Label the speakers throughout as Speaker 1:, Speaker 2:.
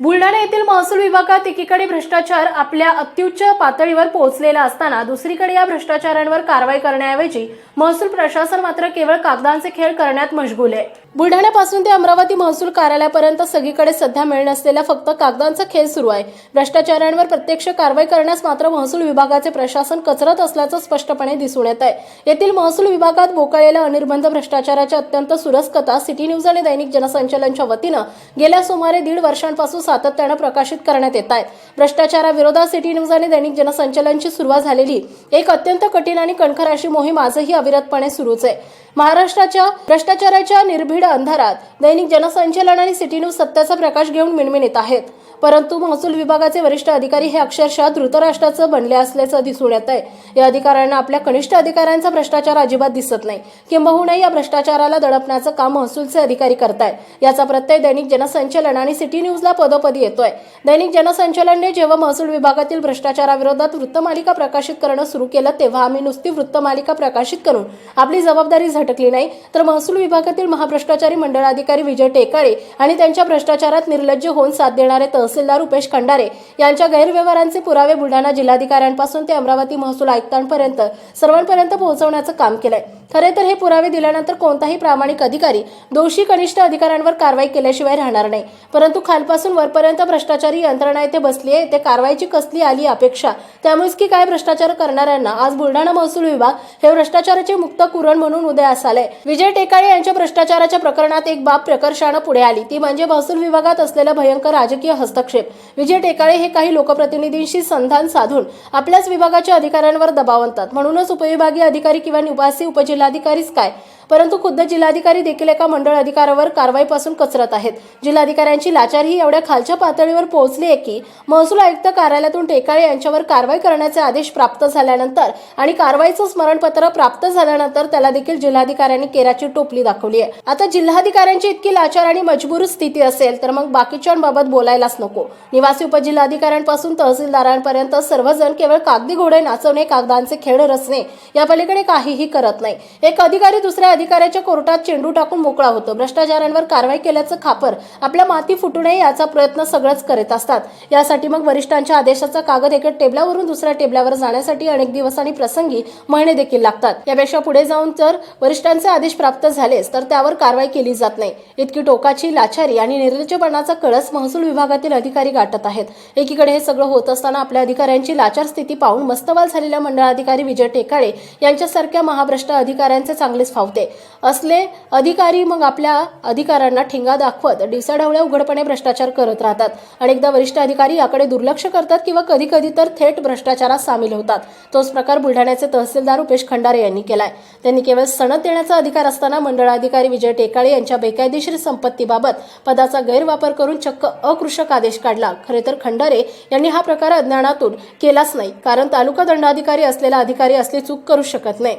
Speaker 1: बुलढाणा येथील महसूल विभागात एकीकडे भ्रष्टाचार आपल्या अत्युच्च पातळीवर पोहोचलेला असताना दुसरीकडे या भ्रष्टाचारांवर कारवाई करण्याऐवजी महसूल प्रशासन मात्र केवळ कागदांचे खेळ करण्यात मशगूल आहे. बुलढाण्यापासून ते अमरावती महसूल कार्यालयापर्यंत सगळीकडे सध्या मिळ नसलेला फक्त कागदांचा खेळ सुरू आहे. भ्रष्टाचारांवर प्रत्यक्ष कारवाई करण्यास मात्र महसूल विभागाचे प्रशासन कचरत असल्याचं स्पष्टपणे दिसून येत आहे. येथील महसूल विभागात बोकाळलेल्या अनिर्बंध भ्रष्टाचाराच्या अत्यंत सुरस कथा सिटी न्यूज आणि दैनिक जनसंचलनच्या वतीनं गेल्या सुमारे दीड वर्षांपासून सातत्यानं प्रकाशित करण्यात येत आहेत भ्रष्टाचाराविरोधात सिटी न्यूज आणि दैनिक जनसंचालनची सुरुवात झालेली एक अत्यंत कठीण आणि कणखर अशी मोहीम आजही अविरतपणे सुरूच आहे. महाराष्ट्राच्या भ्रष्टाचाराच्या निर्भीड अंधारात दैनिक जनसंचालन आणि सिटी न्यूज सत्याचा प्रकाश घेऊन मिणमिणीत आहेत. परंतु महसूल विभागाचे वरिष्ठ अधिकारी हे अक्षरशः धृतराष्ट्राचं बनले असल्याचं दिसून येत आहे. या अधिकाऱ्यांना आपल्या कनिष्ठ अधिकाऱ्यांचा भ्रष्टाचार अजिबात दिसत नाही. किंबहुना या भ्रष्टाचाराला दडपण्याचं काम महसूलचे अधिकारी करतायत. याचा प्रत्यय दैनिक जनसंचालन आणि सिटी न्यूजला पदोपदी येतोय. दैनिक जनसंचालनने जेव्हा महसूल विभागातील भ्रष्टाचाराविरोधात वृत्तमालिका प्रकाशित करणं सुरू केलं तेव्हा आम्ही नुसती वृत्तमालिका प्रकाशित करून आपली जबाबदारी झटकली नाही. तर महसूल विभागातील महाभ्रष्टाचारी मंडळाधिकारी विजय टेकाळे आणि त्यांच्या भ्रष्टाचारात निर्लज्ज होऊन साथ देणारे तहसीलदार उपेश खंडारे यांच्या गैरव्यवहारांचे पुरावे बुलढाणा जिल्हाधिकाऱ्यांपासून ते अमरावती महसूल आयुक्तांपर्यंत सर्वांपर्यंत पोहोचवण्याचं काम केलंय. खरे तर हे पुरावे दिल्यानंतर कोणताही प्रामाणिक अधिकारी दोषी कनिष्ठ अधिकाऱ्यांवर कारवाई केल्याशिवाय राहणार नाही. परंतु खालपासून वरपर्यंत भ्रष्टाचारी यंत्रणा येथे बसली आहे. ते कारवाईची कसली आली अपेक्षा? त्यामुळेच की काय भ्रष्टाचार करणाऱ्यांना आज बुलढाणा महसूल विभाग हे भ्रष्टाचाराचे मुक्त कुरण म्हणून उदयास आले विजय टेकाळे यांच्या भ्रष्टाचाराच्या प्रकरणात एक बाब प्रकर्षानं पुढे आली. ती म्हणजे महसूल विभागात असलेला भयंकर राजकीय हस्तक्षेप. विजय टेकाळे हे काही लोकप्रतिनिधींशी संधान साधून आपल्याच विभागाच्या अधिकाऱ्यांवर दबाव आणतात. म्हणूनच उपविभागीय अधिकारी किंवा निवासी जिल्हाधिकारीच काय? परंतु खुद्द जिल्हाधिकारी देखील एका मंडळ अधिकाऱ्यावर कारवाईपासून कचरत आहेत. जिल्हाधिकाऱ्यांची ही एवढ्या खालच्या पातळीवर पोहोचली आहे की महसूल आयुक्त कार्यालयातून टेकाळे यांच्यावर कारवाई करण्याचे आदेश प्राप्त झाल्यानंतर आणि कारवाईचं स्मरणपत्र प्राप्त झाल्यानंतर त्याला देखील जिल्हाधिकाऱ्यांनी केराची टोपली दाखवली आहे आता जिल्हाधिकाऱ्यांची इतकी लाचार आणि मजबूर स्थिती असेल तर मग बाकीच्यांबाबत बोलायलाच नको. निवासी उपजिल्हाधिकाऱ्यांपासून तहसीलदारांपर्यंत सर्वजण केवळ कागदी घोडे नाचवणे कागदांचे खेळ रचणे या पलीकडे काहीही करत नाही. एक अधिकारी दुसऱ्या अधिकाऱ्याच्या कोर्टात चेंडू टाकून मोकळा होतो. भ्रष्टाचारांवर कारवाई केल्याचं खापर. आपल्या माती फुटू नये याचा प्रयत्न सगळंच करत असतात. यासाठी मग वरिष्ठांच्या आदेशाचा कागद एका टेबलावरून दुसऱ्या टेबलावर जाण्यासाठी अनेक दिवस आणि प्रसंगी महिने देखील लागतात. यापेक्षा पुढे जाऊन जर वरिष्ठांचे आदेश प्राप्त झालेच तर त्यावर कारवाई केली जात नाही. इतकी टोकाची लाचारी आणि निर्लज्जपणाचा कळस महसूल विभागातील अधिकारी गाठत आहेत. एकीकडे हे सगळं होत असताना आपल्या अधिकाऱ्यांची लाचार स्थिती पाहून मस्तवाल झालेल्या मंडळाधिकारी विजय टेकाळे यांच्यासारख्या महाभ्रष्ट अधिकाऱ्यांचे चांगलेच फावते. असले अधिकारी मग आपल्या अधिकाऱ्यांना ठिंगा दाखवत दिवसाढवळ्या उघडपणे भ्रष्टाचार करत राहतात. अनेकदा वरिष्ठ अधिकारी याकडे दुर्लक्ष करतात किंवा कधी कधी तर थेट भ्रष्टाचारात सामील होतात. तोच प्रकार बुलढाण्याचे तहसीलदार उपेश खंडारे यांनी केलाय. त्यांनी केवळ सणत देण्याचा अधिकार असताना मंडळाधिकारी विजय टेकाळे यांच्या बेकायदेशीर संपत्तीबाबत पदाचा गैरवापर करून चक्क अकृषक आदेश काढला. खरे तर खंडारे यांनी हा प्रकार अज्ञानातून केलाच नाही कारण तालुका दंडाधिकारी असलेला अधिकारी असली चूक करू शकत नाही.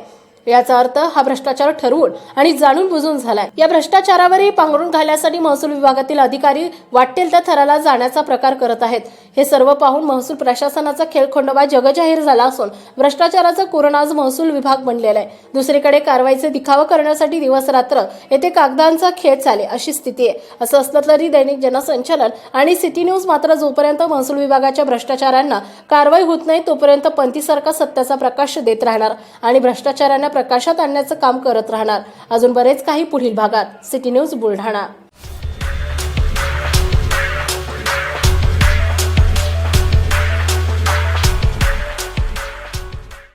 Speaker 1: याचा अर्थ हा भ्रष्टाचार ठरवून आणि जाणून बुजून झालाय. या भ्रष्टाचारावरही पांघरून घालण्यासाठी महसूल विभागातील अधिकारी वाटेल त्या थराला जाण्याचा प्रकार करत आहेत. हे सर्व पाहून महसूल प्रशासनाचा खेळखंडोबा जगजाहीर झाला असून भ्रष्टाचाराचा कोरोना आज महसूल विभाग बनलेला आहे. दुसरीकडे कारवाईचे दिखावा करण्यासाठी दिवस रात्र येथे कागदांचा खेळ चाले अशी स्थिती आहे. असं असलं तरी दैनिक जनसंचालन आणि सिटी न्यूज मात्र जोपर्यंत महसूल विभागाच्या भ्रष्टाचारांना कारवाई होत नाही तोपर्यंत पंथीसारखा सत्याचा प्रकाश देत राहणार आणि भ्रष्टाचारांना प्रकाशात आणण्याचं काम करत राहणार. अजून बरेच काही पुढील भागात. City news Buldhana.